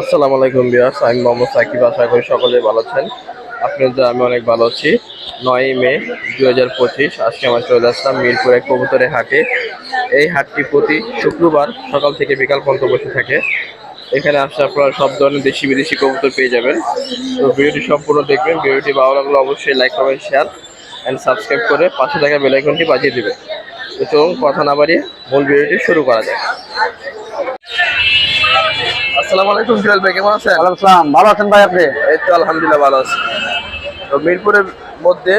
আসসালামু আলাইকুম বিয়াস আমি মোহাম্মদ সাকিব, আশা করি সকলে ভালো আছেন। আপনাদের আমি অনেক ভালো আছি। নয় মে দু হাজার পঁচিশ, আজকে আমরা চলে আসলাম মিরপুরে কবুতরের হাটে। এই হাটটি প্রতি শুক্রবার সকাল থেকে বিকাল পর্যন্ত বসে থাকে। এখানে আসলে আপনারা সব ধরনের দেশি বিদেশি কবুতর পেয়ে যাবেন। তো ভিডিওটি সম্পূর্ণ দেখবেন। ভিডিওটি ভালো লাগলে অবশ্যই লাইক করবেন শেয়ার অ্যান্ড সাবস্ক্রাইব করে পাশে থাকা বেলাইকনটি বাজিয়ে দেবেন। তো চলুন, কথা না বাড়িয়ে মূল ভিডিওটি শুরু করা যাক। আসসালামু আলাইকুম জুয়েল ভাই কেমন আছেন? ওয়ালাইকুম আসসালাম। ভালো আছেন ভাই আপনি? এই তো আলহামদুলিল্লাহ ভালো আছি। তো মিরপুরের মধ্যে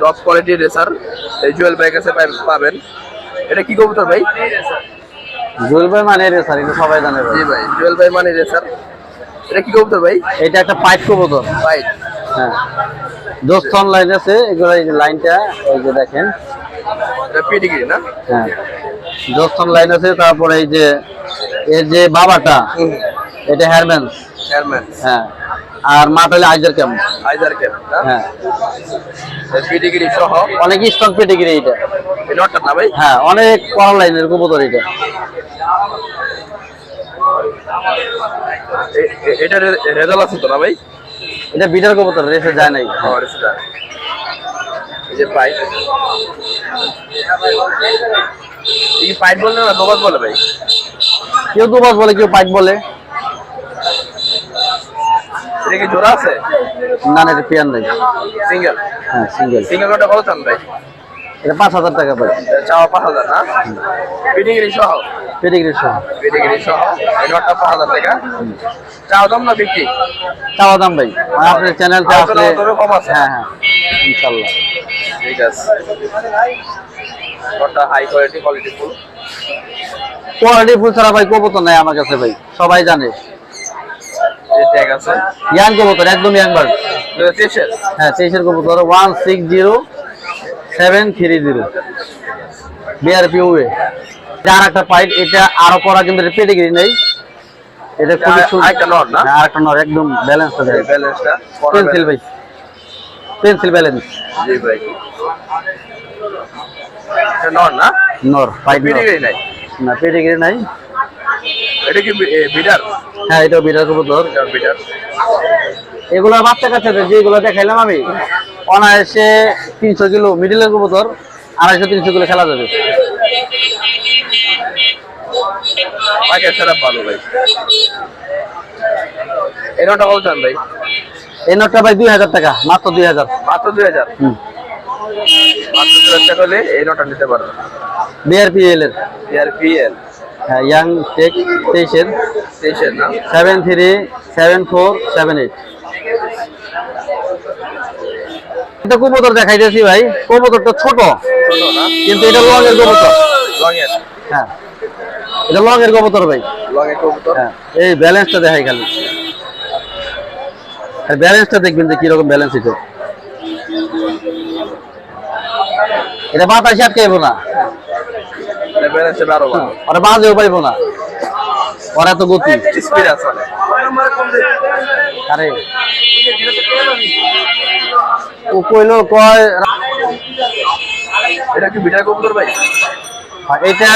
টপ কোয়ালিটির রেসার এই জুয়েল ভাই কাছে পাবেন। এটা কি কবুতর ভাই? জুয়েল ভাই মানে রে স্যার এটা সবাই জানে ভাই। জি ভাই জুয়েল ভাই মানে রেসার এটা কি কবুতর ভাই? এটা একটা পাইপ কবুতর। ভাই হ্যাঁ। দোস্ত লাইন আছে এগুলো এই লাইনটা এই যে দেখেন। এটা পিটিগিরি না? হ্যাঁ। দোস্ত লাইন আছে তারপরে এই যে এর যে বাবাটা এটা হেয়ারম্যান্স এয়ারম্যান হ্যাঁ। আর মাঠ হলে আইজার ক্যাম্প আইজার ক্যাপ হ্যাঁ। পিটিগিরি সহ? অনেক স্ট্রং পেটিগিরি এটা নটটা না ভাই? হ্যাঁ অনেক কড়া লাইনের কবুতর এটা এটা রেজাল্ট আছে তো না ভাই? এটা বিটার কবুতর রেসে যায় নাই। সেটা এই যে পাইপ। এই পাইপ বললে না দোবাজ বলে ভাই? কেউ দুবাস বলে কেউ পাইপ বলে। এটা কি জোড়া আছে? না না এটা পিয়ান নাই। সিঙ্গেল? হ্যাঁ সিঙ্গেল। সিঙ্গেল কটা কত চান ভাই এটা পাঁচ হাজার টাকা পাই চাওয়া পাঁচ হাজার না? পিটিগিরি সহ? পেটিগিরি সহ। পেডিগ্রি সহ। এই পাঁচ হাজার টাকা। চাওয়া দাম না বিক্রি? চাওয়া দাম ভাই আর আপনার চ্যানেলটা আসলে কম আছে। হ্যাঁ হ্যাঁ ইনশাল্লাহ। ঠিক আছে। High quality quality full quality full ছাড়া ভাই কবুতর নাই আমার কাছে ভাই সবাই জানে। ট্যাগ আছে। ইয়াং কবুতর একদম ইয়াং বার্ড হ্যাঁ তেইশের কবুতর one six zero seven three zero. BRP way আর একটা পাইট এটা আরও করা কিন্তু পেডিগ্রি নেই। এটা খুবই আরেকটা নর না? আর নর একদম ব্যালেন্স আছে ব্যালেন্সটা পেন্সিল ভাই। পেন্সিল ব্যালেন্স জি ভাই। এটা নর না? নর পাইট পেডিগ্রি নাই। না পেডিগ্রি নাই। এটা কি বিডার হ্যাঁ এটা বিরাট কবুতর। বিডার এগুলোর বাচ্চা কাচ্চাদের যেগুলো দেখাইলাম আমি অনায়াসে তিনশো কিলো মিডিলের কবুতর আড়াইশো তিনশো কিলো খেলা যাবে। পাখি সেটা ভালো ভাই। এই নটটা কত ভাই? এই নোটটা ভাই দুই হাজার টাকা মাত্র দুই হাজার। মাত্র দুই হাজার? হুম মাত্র দুই হাজার টাকা হলে এই নটটা নিতে পারবেন বিআরপিএল এর। এর হ্যাঁ ইয়াং টেক তেইশের তেইশের না? Seven three seven four seven eight এটা কবুতর দেখাইতেছি ভাই। কবুতরটা ছোট। ছোট কিন্তু এটা লং এর কবুতর। লং এর? হ্যাঁ। এটা লং এর কবুতর ভাই। লং এর কবুতর? হ্যাঁ এই ব্যালেন্সটা দেখাই খালি। আর ব্যালেন্সটা দেখবেন যে কীরকম ব্যালেন্স এটা এটা বাতাসে আটকাইবো না। ওরা বাজেও পাইবো না। ওরা এত গতি। স্পিড আছে আরে। ও কইলো কয় এটা কি বিটার কবুতর ভাই? এটা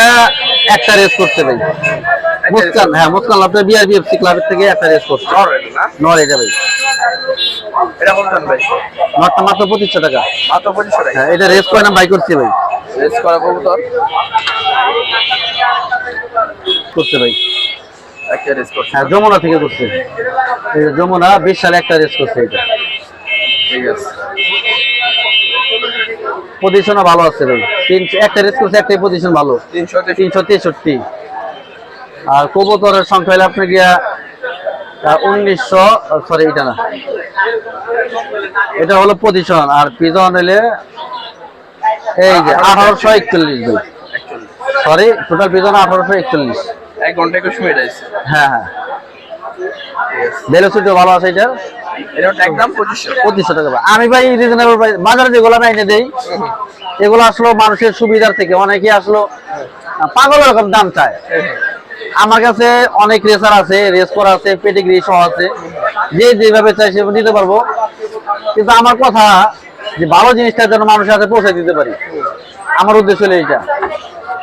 একটা রেস করতে ভাই। মুস্কান হ্যাঁ মুস্কান আপনার বিআরবিএফসি ক্লাবের থেকে একটা রেস করছে। নর এটা ভাই। এটা কত চান ভাই? নটটা মাত্র পঁচিশশো টাকা। মাত্র পঁচিশশো টাকা। হ্যাঁ এটা রেস করে না বাই করছে ভাই? রেস করা কবুতর। করছে ভাই। একটা রেস করছে। হ্যাঁ যমুনা থেকে করছে। যমুনা বিশ সালে একটা রেস করছে এটা ঠিক আছে। পজিশনও ভালো আছে ভাই। তিনশো একটা রেস করছে একটাই পজিশন ভালো। তিনশো তিনশো তেষট্টি। আর কবুতরের সংখ্যা হলে আপনি গিয়া উনিশশো সরি এটা না। এটা হলো পজিশন আর পিজন হলে এই যে আঠারোশো একচল্লিশ ভাই। সরি টোটাল পিজন আঠারোশো একচল্লিশ। এক ঘণ্টা একুশ মিনিট আছে। হ্যাঁ হ্যাঁ। ভালো আছে পঁচিশশো টাকা আমি ভাই রিজনেবল প্রাইস বাজারে যেগুলো আমি এনে দেই এগুলো আসলো মানুষের সুবিধার থেকে। অনেকে আসলো পাগল রকম দাম চায়। আমার কাছে অনেক রেসার আছে রেস করা আছে পেটিগ্রি সহ আছে। যে যেভাবে চাই সেভাবে নিতে পারব। কিন্তু আমার কথা যে ভালো জিনিসটা যেন মানুষের হাতে পৌঁছে দিতে পারি। আমার উদ্দেশ্য হলো এইটা।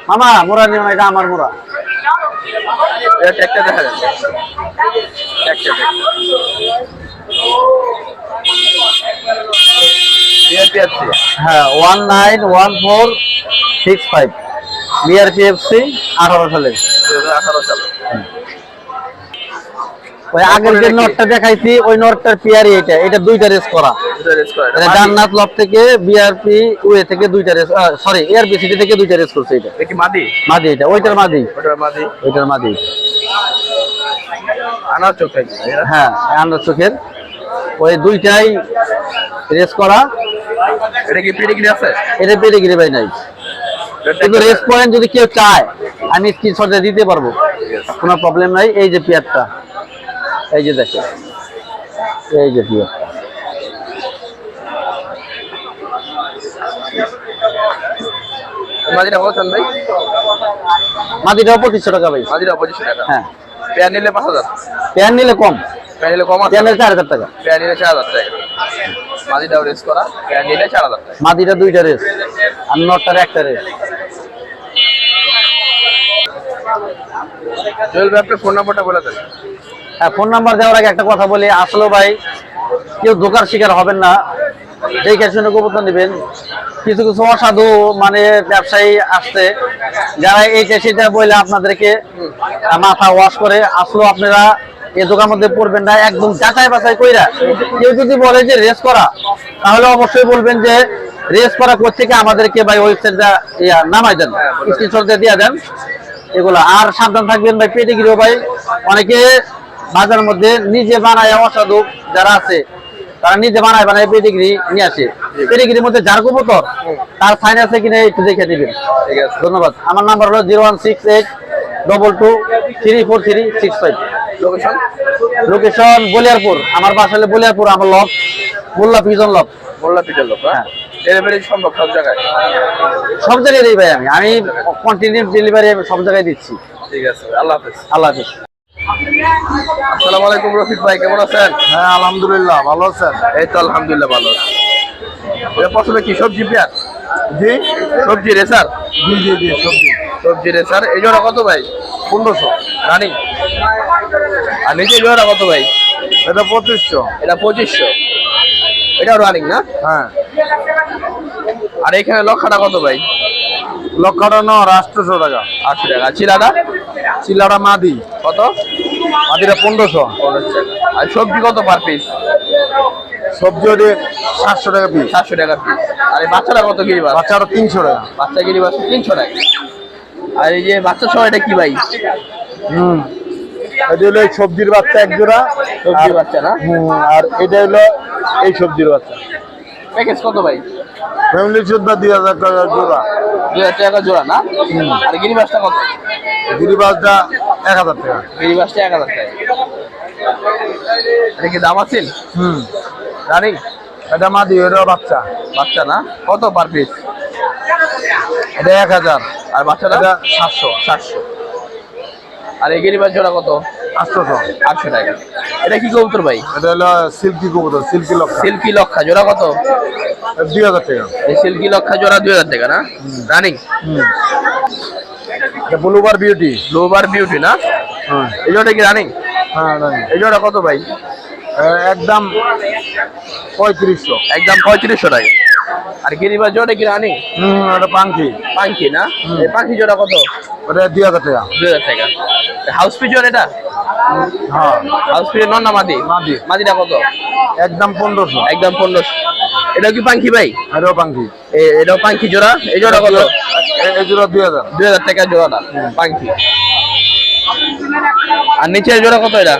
মামা মোরা নিও এটা আমার মোরা দেখা যাচ্ছে। হ্যাঁ one nine one four six five BRPFC আঠারো সালে আঠারো সালে। ওই আগের যে নটটা দেখাইছি ওই নটটার পিয়ারি এটা। এটা দুইটা রেস করা। এটা জান্নাত লব থেকে বিআরপি ওয়ে থেকে দুইটা রেস সরি এআরপি সিটি থেকে দুইটা রেস করছে এটা। দেখি মাদি? মাদি এটা ওইটার মাদি। ওটার মাদি। ওইটার মাদি। আনার চোখ হ্যাঁ আন্দাজ চোখের। ওই দুইটাই রেস করা। এটা কি পেডিগ্রি আছে? এটা পেডিগ্রি ভাই নাই। কিন্তু tag রেস পয়েন্ট যদি কেউ চায় আমি স্ক্রিনশটে দিতে পারব। কোনো প্রবলেম নাই। এই যে পিয়ারটা এই যে দেখে এই যে পিয়ার মাদিটা কত ভাই? মাদিটাও পঁচিশশো টাকা ভাই। মাদিটা পঁচিশশো টাকা। হ্যাঁ। নিলে পাঁচ হাজার। নিলে কম। নিলে কম নিলে চার হাজার টাকা। নিলে চার হাজার টাকা। মাদিটাও রেস করা নিলে চার হাজার টাকা। মাদিটা দুইটা রেস আর নটটার একটা রেস ফোন দেন। হ্যাঁ নাম্বার দেওয়ার আগে একটা কথা বলি। আসলে ভাই, কেউ ধোকার শিকার হবেন না। দেখে শুনে কবুতর নেবেন। কিছু কিছু অসাধু মানে ব্যবসায়ী আসছে, যারা এইটা সেটা বলে আপনাদেরকে মাথা ওয়াশ করে। আসলে আপনারা, এই দোকান মধ্যে পড়বেন না, একদম যাচাই বাছাই কইরা। কেউ যদি বলে যে রেস করা, তাহলে অবশ্যই বলবেন যে রেস করা করছে কি আমাদেরকে ভাই ওয়েবসাইটটা ইয়া নামাই দেন স্ক্রিনশট দিয়ে দেন। এগুলো। আর সাবধান থাকবেন ভাই পেটিগিরিও ভাই অনেকে বাজারের মধ্যে নিজে বানায় অসাধু যারা আছে তারা নিজে বানায় বানায় পেটিগিরি নিয়ে আসে। পেটিগিরির মধ্যে যার কবুতর তার সাইন আছে কিনা একটু দেখে দিবেন। ঠিক আছে। ধন্যবাদ। আমার নাম্বার হলো zero one six eight double two three four three six five location location Baliarpur. আমার বাসা হলে বলিয়ারপুর আমার লব মোল্লা পিজন লব মোল্লা পিটার লোক হ্যাঁ। ডেলিভারি সম্ভব সব জায়গায়? সব জায়গায় দিই ভাই আমি। আমি কন্টিনিউ ডেলিভারি আমি সব জায়গায় দিচ্ছি। ঠিক আছে আল্লাহ হাফেজ। আল্লাহ হাফিজ। আসসালামু আলাইকুম রফিক ভাই কেমন আছেন? হ্যাঁ আলহামদুলিল্লাহ ভালো আছেন? এই তো আলহামদুলিল্লাহ ভালো আছি। এটা প্রথমে কি সবজি পেঁয়াজ? জি? সবজি রেসার জি জি জি সবজি। সবজি রেসার এই জোড়া কত ভাই? পনেরোশো। রানিং? আর নিচে জোড়া কত ভাই? এটা পঁচিশশো। এটা পঁচিশশো। এটাও রানিং না? হ্যাঁ। আর এখানে লক্ষাটা কত ভাই? লক্ষাটা ন আটশোশো টাকা। আটশো টাকা। চিলাটা? চিলাটা মাদি। কত? মাদিটা পনেরোশো। আর সবজি কত পার পিস সবজি ওটি সাতশো টাকা পিস সাতশো টাকা পিস আর এই বাচ্চাটা কত গিরিবাস বাচ্চাটা তিনশো টাকা। বাচ্চা গিরিবাস তিনশো টাকা। আর এই যে বাচ্চা সহ এটা কি ভাই? হুম। এটা হলো এই সবজির বাচ্চা এক জোড়া সবজি বাচ্চা না? হুম, আর এটা হলো এই সবজির বাচ্চা। প্যাকেজ কত ভাই? ফ্যামিলি সুদ্ধা দুই হাজার টাকা জোড়া। দুই হাজার টাকা জোড়া না? আর গিরিবাসটা কত? গিরিবাসটা এক হাজার টাকা। গিরিবাসটা এক হাজার টাকা। এটা কি দাম আছেন হুম। রানিং? এটা মাদি এটা বাচ্চা। বাচ্চা না? কত পার পিস এটা এক হাজার। আর বাচ্চাটা? সাতশো। সাতশো। আর এই গিরিবাস জোড়া কত? আটশোশো আটশো টাকা। এটা কি কবুতর ভাই? এটা হলো সিল্কি কবুতর সিল্কি লক্ষা। সিল্কি লক্ষা। জোড়া কত? টাকা। এই সিল্কি লক্ষা জোড়া দুই হাজার টাকা না? রানিং এটা ব্লুবার বিউটি লোবার বিউটি না? হ্যাঁ। এই জোড়া কি রানিং হ্যাঁ রানি। এই জোড়া কত ভাই? একদম পঁয়ত্রিশশো। একদম পঁয়ত্রিশশো টাকা। আর গিরিবাস জোড়া কি রানিং? হুম এটা পাঙ্কি পাঙ্কি না? এই পাঙ্কি জোড়া কত? ওটা দুই হাজার টাকা। দুই হাজার টাকা। হাউস পিজন এটা? হ্যাঁ। হাউস পিজন নন না মাদি? মাদি। মাদিটা কত? একদম পনেরোশো। একদম পনেরোশো। এটা কি পাঙ্কি ভাই? এটাও পাঙ্কি এটাও পাঙ্কি জোড়া? এই জোড়া কত? এই জোড়া দুই হাজার। দুই হাজার টাকা জোড়াটা পাঙ্কি আর নিচের জোড়া কত এটা?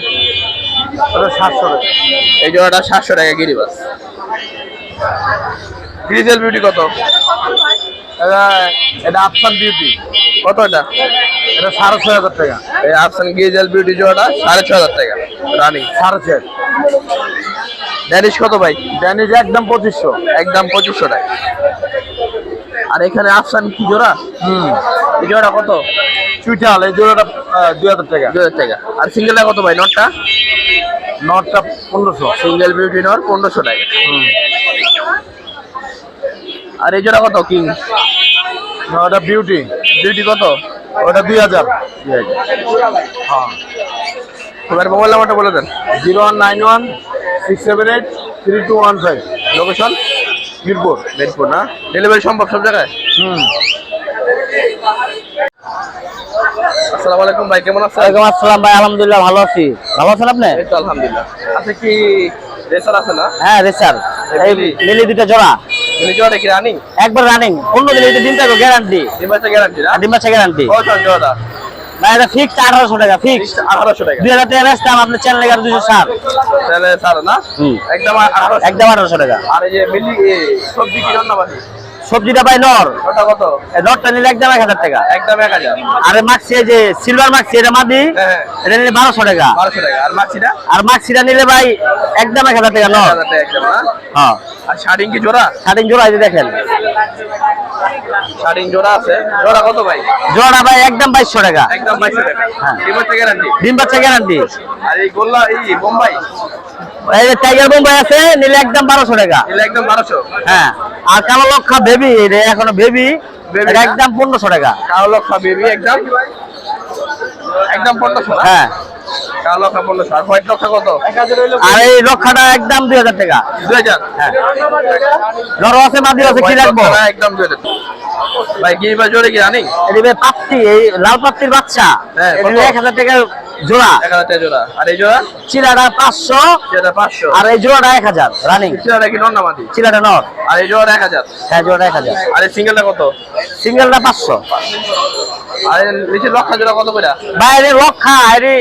ওটা সাতশো টাকা। এই জোড়াটা সাতশো টাকা গিরিবাস। গ্রিজেল বিউটি কত? এটা আফসান বিউটি কত এটা? এটা সাড়ে ছয় হাজার টাকা। এই আফসান গ্রিজেল বিউটি জোড়াটা সাড়ে ছ হাজার টাকা। রানিং সাড়ে ছয়। ড্যানিশ কত ভাই? ড্যানিশ একদম পঁচিশশো। একদম পঁচিশশো টাকা। আর এখানে আফসান কি জোড়া? হুম। এই জোড়া কত? চুইটাল এই জোড়াটা দুই হাজার টাকা। দুই হাজার টাকা। আর সিঙ্গেলটা কত ভাই? নটটা? নটটা পনেরোশো। সিঙ্গেল বিউটি নট পনেরোশো টাকা। হুম। আর এই জোড়া কত কিং? ওটা বিউটি। বিউটি কত? ওটা দুই হাজার। হ্যাঁ। তোমার মোবাইল নাম্বারটা বলে দেন। Zero one nine one six seven eight three two one five. Location? Mirpur? Medinipur না? ডেলিভারি সম্ভব সব জায়গায়? হুম। আসসালামু আলাইকুম ভাই কেমন আছেন? ওয়ালাইকুম আসসালাম ভাই আলহামদুলিল্লাহ ভালো আছি। ভালো আছেন আপনি? এই তো আলহামদুলিল্লাহ। আচ্ছা কি রেসার আছে না? হ্যাঁ রেসার। এই মিলি দুটা জোড়া। মিলি জোড়া কি রানিং? একবার রানিং। পনেরো দিন এটা দিন থাকবে গ্যারান্টি মাসের গ্যারান্টি না? ডিম বাচ্চা গ্যারান্টি কত জোড়া? ভাই এটা ফিক্সড আঠারোশো টাকা ফিক্সড আঠারোশো টাকা। দুই হাজার টাকা বেচতাম আপনার চ্যানেলে দুশো ষাট তাহলে ছাড়ো না। একদম আঠারোশো। একদম আঠারোশো টাকা। আর এই যে মিলি সবজি কি রান্না বাড়ি সবজিটা ভাই নর। ওটা কত? নরটা নিলে একদম এক হাজার টাকা। একদম এক হাজার। আরে এই যে সিলভার মাক্সি এটা মাদি হ্যাঁ হ্যাঁ। এটা নিলে বারোশো টাকা। বারোশো টাকা। আর মাছিটা আর মাক্সিটা নিলে ভাই একদম এক হাজার টাকা নর। টাকা হ্যাঁ? আর শাড়িং কি জোড়া? শাড়িং জোড়া এই দেখেন। শাড়িং জোড়া আছে। জোড়া কত ভাই? জোড়া ভাই একদম বাইশশো টাকা। একদম বাইশশো টাকা। হ্যাঁ। গ্যারান্টি ডিম বাচ্চা গ্যারান্টি আর এই গোল্লা এই বোম্বাই? টাইগার বোম্বাই আছে নিলে একদম বারোশো টাকা। একদম বারোশো। হ্যাঁ আর কালো লক্ষা বেবি এখনও বেবি না? একদম পনেরোশো টাকা। কালো লক্ষা বেবি একদম। একদম পনেরোশো। হ্যাঁ। আর এই লক্ষাটা একদম দুই হাজার টাকা। দুই হাজার। হ্যাঁ। নরম আছে মাদি আছে কি রাখব? একদম দুই হাজার। ভাই জোরে কি এদিকে পাত্তি এই লাল পাত্তির বাচ্চা। হ্যাঁ, এক হাজার টাকা জোড়া? এক হাজার জোড়া। আর এই জোড়া? চিলাটা পাঁচশো যেটা পাঁচশো। আর এই জোড়াটা এক হাজার রানিং চিলাটা কি চিলাটা নর। আর এই জোড়া এক হাজার। হ্যাঁ জোড়াটা এক হাজার। আর এই সিঙ্গেলটা কত? সিঙ্গেলটা পাঁচশো। আর নিচের লক্ষা জোড়া কত করে বাইরে রক্ষা আরে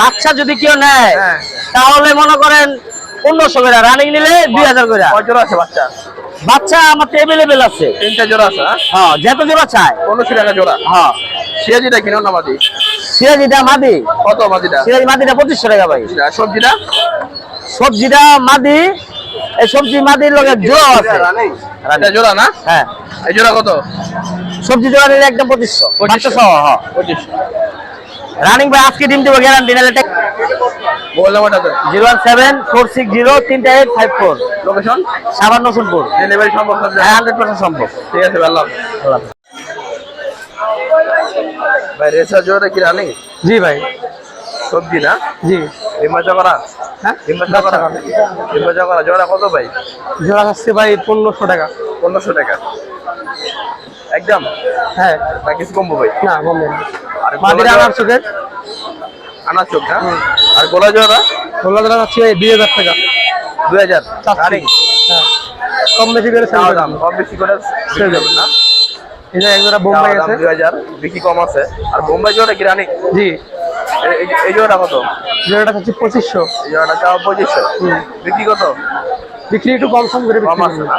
বাচ্চা যদি কেউ নেয় হ্যাঁ। তাহলে মনে করেন পনেরোশো করে রানিং নিলে দুই হাজার করে জোড়া আছে বাচ্চা? বাচ্চা আমার তো এভেলেবেল আছে। তিনটা জোড়া আছে হ্যাঁ? হ্যাঁ যত জোড়া চায় পনেরোশো টাকা জোড়া। হ্যাঁ। সিরাজিটা কি নন্নামাদি সিরাজিটা মাদি কত মাদিটা সিরাজি মাদিটা পঁচিশশো টাকা ভাই। সবজিটা? সবজিটা মাদি এই সবজি মাদির লগে জোড়া আছে এটা জোড়া না? হ্যাঁ। এই জোড়া কত? সবজি জোড়া নিলে একদম পঁচিশশো। পঁচিশশো। হ্যাঁ পঁচিশশো। রানিং ভাই আজকে ডিম দেবো গ্যারান্টি নাহলে zero one seven four six zero তিনটা এইট ফাইভ ফোর। লোকেশন সাবান নসুনপুর ডেলিভারি সম্ভব হ্যাঁ? হান্ড্রেড পার্সেন্ট সম্ভব। ঠিক আছে ভালো। ভাই রেসার জোড়া কি রানিং? জি ভাই। সবজি না? জি। ডিম্বাচা করা? হ্যাঁ? ডিম্বাচা করা? ডিম্বাচা করা? জোড়া কত ভাই? জোড়া হচ্ছে ভাই পনেরোশো টাকা। পনেরোশো টাকা। একদম? হ্যাঁ। না কিছু কমবো ভাই। না কমবে আর মাদির গোলা আনার চোখের? আনার চোখ না আর গোলা জোড়া ষোলো জোড়া হচ্ছে দুই হাজার টাকা। দুই হাজার? রানিং? হ্যাঁ। কম বেশি করে দাম কম বেশি করে যাবে না। যে এক জোড়া বোম্বাই আছে। দুই হাজার বিক্রি কম আছে। আর বোম্বাই জোড়া কি জি। এই জোড়া কত? জোড়াটা হচ্ছে পঁচিশশো। এই জোড়াটা চাওয়া পঁচিশশো? বিক্রি কত? বিক্রি একটু কম সম করে কম আছে না?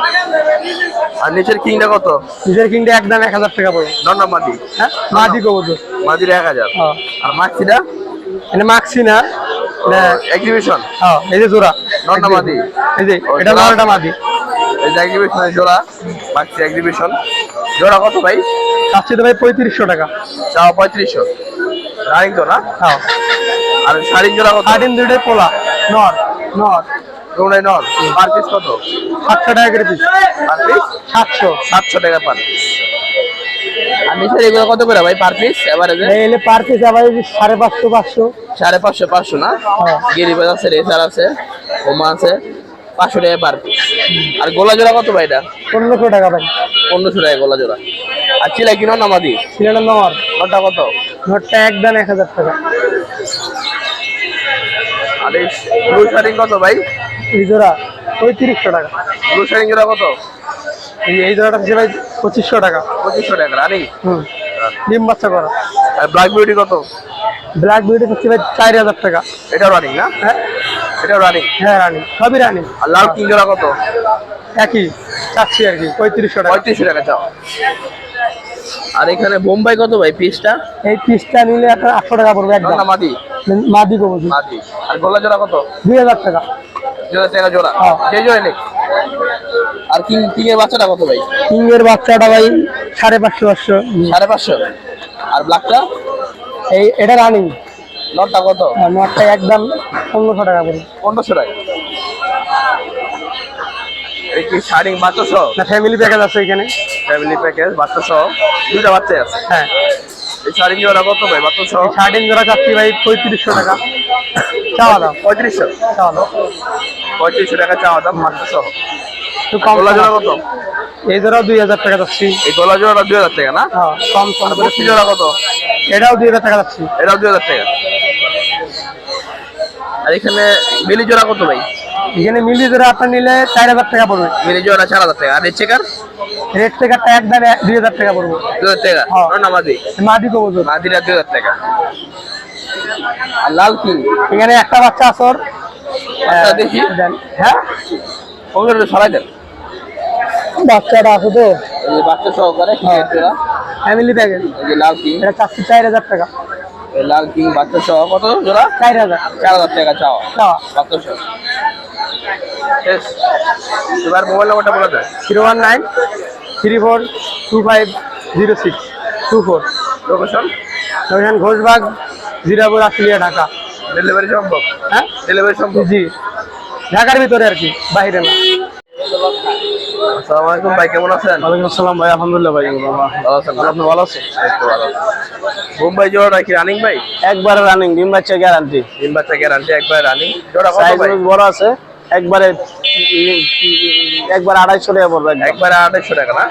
আর নিচের কিংটা কত? নিজের কিনতে একদম এক হাজার টাকা পড়বে। নন্না মাদি হ্যাঁ? মাদি কবুতর। মাদির এক হাজার। হ্যাঁ। আর মাছিটা এটা মাখছি না। এটা এক্সিবিশন হ্যাঁ এই যে জোড়া। নন্না মাদি এই যে এটা? নয়টা মাদি। এই যে এক্সিবিশনের জোড়া। মাছি এক্সিবিশন জোড়া কত ভাই? চাচ্ছি তো ভাই পঁয়ত্রিশশো টাকা। চাওয়া পঁয়ত্রিশশো। রানিং তো না? হ্যাঁ। আর শাড়ির জোড়া কত? কাটিন দুইটাই পোলা। নর নর। রোনাই নর। পার পিস কত? সাতশো টাকা করে পিস পার পিস সাতশো। সাতশো টাকা পার পিস আর নিচের এগুলো কত করে ভাই পার পিস এভারেজে এলে পার পিস এই সাড়ে পাঁচশো পাঁচশো। সাড়ে পাঁচশো পাঁচশো না? হ্যাঁ। গিরিবাজ আছে রেসার আছে ওমা আছে। পাঁচশো টাকা পার পিস আর গোলা জোড়া কত ভাই এটা? পনেরোশো টাকা ভাই। পনেরোশো টাকা গোলা জোড়া। আর চিলাই কিনো নামাদি সিলেটের নর। ওটা কত? নটটা একদম এক হাজার টাকা। আর এই ব্লু শাড়িং কত ভাই? এই জোড়া পঁয়ত্রিশশো টাকা। ব্লু শাড়িং জোড়া কত? এই এই জোড়াটা হচ্ছে ভাই পঁচিশশো টাকা। পঁচিশশো টাকা রানিং হুম। ডিম বাচ্চা করা। আর ব্ল্যাক বিউটি কত? ব্ল্যাক বিউটি হচ্ছে ভাই চার হাজার টাকা। এটা রানিং না? হ্যাঁ। এটাও রানিং হ্যাঁ রানি সবই রানি আর লাল কিং জোড়া কত? একই চাচ্ছি আর কি পঁয়ত্রিশশো টাকা। পঁয়ত্রিশশো টাকা চাও। আর এখানে বোম্বাই কত ভাই পিসটা এই পিসটা নিলে একটা আটশো টাকা পড়বে একদম। মাদি। মাদি কবুতর মাদি। আর গোলা জোড়া কত? দুই হাজার টাকা। জোড়া টাকা জোড়া। হ্যাঁ। যে জোড়া নেই আর কিং কিং এর বাচ্চাটা কত ভাই? কিং এর বাচ্চাটা ভাই সাড়ে পাঁচশো পাঁচশো। সাড়ে পাঁচশো। আর ব্ল্যাকটা এই এটা রানিং নটটা কত? নটটা একদম পনেরোশো টাকা পড়বে পনেরোশো টাকা। এই কি শাড়ি বাচ্চা সহ? না ফ্যামিলি প্যাকেজ আছে এখানে। ফ্যামিলি প্যাকেজ বাচ্চা সহ। দুইটা বাচ্চাই আছে? হ্যাঁ। এই শাড়ি জোড়া কত ভাই মাত্র সহ? শার্টিন জোড়া চাচ্ছি ভাই পঁয়ত্রিশশো টাকা। চাওয়া দাম পঁয়ত্রিশশো? চাওয়া দাম পঁয়ত্রিশশো টাকা চাওয়া দাম সহ। একটু কম গোলা জোড়া কত? এই জোড়াও দুই হাজার টাকা যাচ্ছি। এই গোলা জোড়াটা দুই হাজার টাকা না? হ্যাঁ কম কম আর জোড়া কত? এটাও দুই হাজার টাকা যাচ্ছি। এটাও দুই হাজার টাকা। আর এখানে মিলি জোড়া কত ভাই? এখানে মিলি জোড়া আপনার নিলে চার হাজার টাকা পড়বে। মিলি জোড়া চার হাজার টাকা। আর চেকার রেড একদম দুই হাজার টাকা পড়বে। দুই হাজার টাকা? হ্যাঁ। মাদিরা দুই হাজার টাকা। আর লাল কি? এখানে একটা বাচ্চা আসর দেখি। হ্যাঁ। ওগুলো সরাই দেন। বাচ্চাটা আছে তো বাচ্চা সহকারে ফ্যামিলি প্যাকেজ এই যে লাল কিং। এটা চার হাজার টাকা। লাল কিং বাচ্চা সহ কত জোড়া? চার হাজার। চার হাজার টাকা চাওয়া। চাওয়া। বাচ্চা সহ। এবার মোবাইল নাম্বারটা বলে দেন। Zero one nine three four two five zero six two four. Location location Ghoshbag Jirapur Ashulia Dhaka. Delivery সম্ভব? হ্যাঁ? ডেলিভারি সম্ভব? জি। ঢাকার ভিতরে আর কি বাইরে না। আসসালামু আলাইকুম ভাই কেমন আছেন? ওয়ালাইকুম আসসালাম ভাই আলহামদুলিল্লাহ ভাই ভালো আছেন আপনি ভালো আছেন? ভালো। জোড়াটা কি রানিং ভাই? একবারে রানিং ডিম বাচ্চা গ্যারান্টি তিন বাচ্চা গ্যারান্টি একবার রানিং জোড়া কত ভাই? বড় আছে একবারে একবার আড়াইশো টাকা পড়বে। একবারে আড়াইশো টাকা না?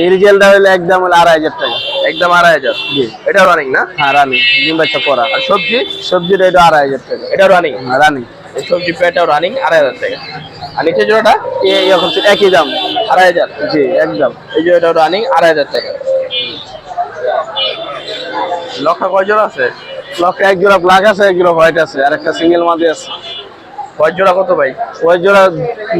এই রিজেলটা হলে একদম হলে আড়াই হাজার টাকা। একদম আড়াই হাজার? জি। এটা রানিং না? হ্যাঁ রানিং ডিম বাচ্চা করা আর সবজি? সবজিটা এটা আড়াই হাজার টাকা। এটা রানিং হ্যাঁ রানিং এই সবজি পেটাও রানিং আড়াই হাজার টাকা। আর নিচে জোড়াটা তো একই দাম। আড়াই হাজার। জি একদম। এই এটা রানিং আড়াই হাজার টাকা। লক্ষা কয় জোড়া আছে? লক্ষ্য এক জোড়া ব্ল্যাক আছে এক জোড়া হোয়াইট আছে আর একটা সিঙ্গেল মাদি আছে। কয় জোড়া কত ভাই? হোয়াইট জোড়া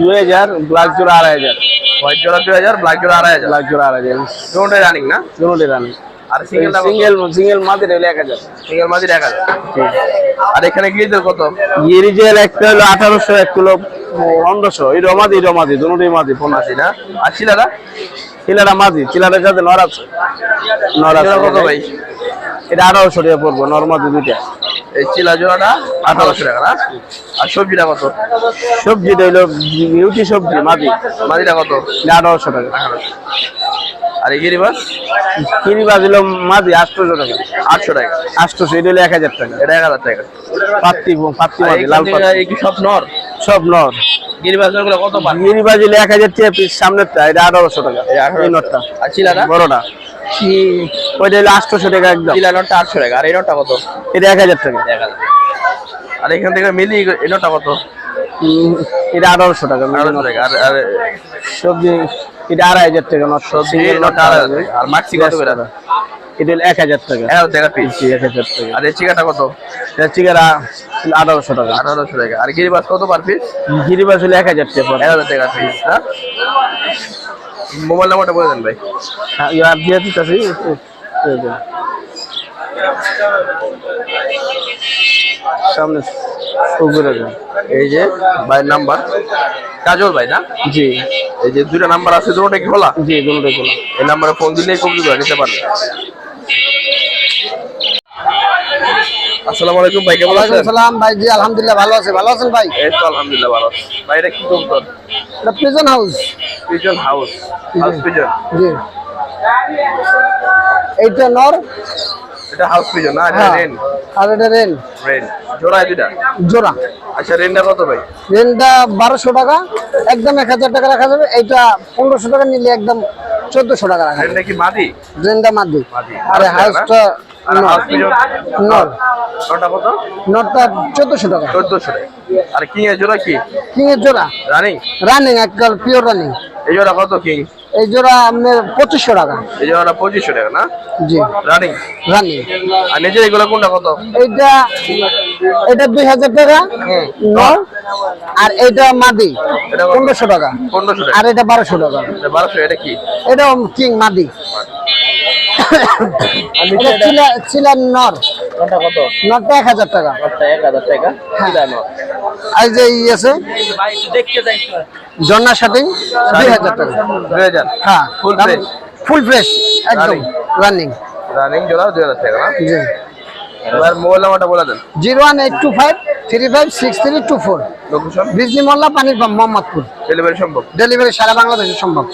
দুই হাজার ব্ল্যাক জোড়া আড়াই হাজার। হোয়াইট জোড়া দুই হাজার ব্ল্যাক জোড়া আড়াই হাজার। ব্ল্যাক জোড়া আড়াই হাজার। দুটোই রানিং না? দুটোই রানিং আর সিঙ্গেল সিঙ্গেল সিঙ্গেল মাদি হলে এক হাজার। সিঙ্গেল মাঝির এক হাজার। আর এখানে গিয়েদের কত? ইরিজেল একটা হলো আঠারোশো এক কিলো পনেরোশো। এই রমাদি রমাদি দুটোই মাদি পনেরোশো। না? আর ছিলারা চিলারা মাদি চিলারের সাথে নর আছে। নর আছে কত ভাই? এটা আঠারোশো টাকা পড়ব নর্মাদি দুইটা। এই চিলা জোড়াটা আঠারোশো টাকা না? আর সবজিটা কত? সবজিটা হইল বিউটি সবজি মাদি। মাঝিটা কত? আঠারোশো টাকা। আঠারোশো। আর এই গিরিবাস? কিনি বাজিল মাদি আটশোশো টাকা। আটশো টাকা। আটশোশো এটা হলো এক হাজার টাকা। এটা এক হাজার টাকা। পাত্তি পাত্তি এইখান লাল এই কি সব নর? সব নর। গিরিবাসগুলো কত পান এক হাজার টাকা পিস সামনেরটা এটা আঠারোশো টাকা। এই নটটা আর চিলাটা? বড়টা। ওইটা হলো আটশোশো টাকা একদম। চিলা নটটা আটশো টাকা। আর এই নটটা কত? এটা এক হাজার টাকা। এক হাজার। আর এখান থেকে মিলি এই নটটা কত? এটা আঠারোশো টাকা। আর সবজি এটা আড়াই হাজার টাকা সবজি single আড়াই আর মাক্সি কত করে? এটা এক হাজার টাকা। এক হাজার টাকা পিস এক হাজার টাকা। আর এই চিকাটা কত? চিকারা আঠারোশো টাকা। আঠারোশো টাকা। আর গিরিবাস কত পার পিস গিরিবাস হলে এক হাজার টাকা। এক হাজার টাকা পিস মোবাইল নাম্বারটা বলে দেন ভাই। হ্যাঁ, দিয়ে দিতেছি। সামনে এই যে ভাই নাম্বার। কাজল ভাই না? জি। এই যে দুইটা নাম্বার আছে দুটোটা কি খোলা? জি দুটোই করলাম এই নাম্বারে ফোন দিলেই কমপ্লিট করে নিতে পারবে। আসসালামু আলাইকুম ভাই কেমন আছেন? সালাম ভাই জি আলহামদুলিল্লাহ ভালো আছে। ভালো আছেন ভাই? এই তো আলহামদুলিল্লাহ ভালো আছি। ভাই এটা কি কবুতর? এটা prison house pigeon house house pigeon জি। এইটা নর। এটা হাউস পিজন না এটা হ্যাঁ। রেন আর এটা রেন রেন দুইটা? জোড়া। আচ্ছা রেনটা কত ভাই? রেনটা বারোশো টাকা একদম এক হাজার টাকা রাখা যাবে। এইটা পনেরোশো টাকা নিলে একদম চোদ্দশো টাকা রাখা রেনটা কি মাদি? রেনটা মাদি। আরে হাউসটা আর নর নটা কত? চোদ্দশো টাকা। চোদ্দশো টাকা। আর কিং এর জোড়া কি? কিং এর জোড়া। রানিং রানিং একদম পিওর রানিং এই জোড়া কত কিং এই জোড়া আপনার পঁচিশশো টাকা। এই জোড়া পঁচিশশো টাকা না? জি। রানিং রানিং আর নিজের এগুলো কোনটা কত? এইটা এটা দুই হাজার টাকা। নর আর এইটা মাদি এটা পনেরোশো টাকা। পনেরোশো আর এটা বারোশো টাকা। বারোশো এটা কি? এটা কিং মাদি। আর নিচে এটা এটা চিলা চিলা নর। কোনটা কত? নরটা এক হাজার টাকা। নটটা এক হাজার টাকা। চিলা নট আর যে ই আছে? জন্নার সাথে দুই হাজার টাকা। দুই হাজার। হ্যাঁ? ফুল ফ্রেশ একদম রানিং রানিং জোড়া দুই হাজার টাকা জি। এবার মোবাইল নাম্বারটা বলে দেন। Zero one eight two five three five six three two four. Location Bijli Molla পানির পাম্প মোহাম্মদপুর। ডেলিভারি সম্ভব। ডেলিভারি সারা বাংলাদেশে সম্ভব।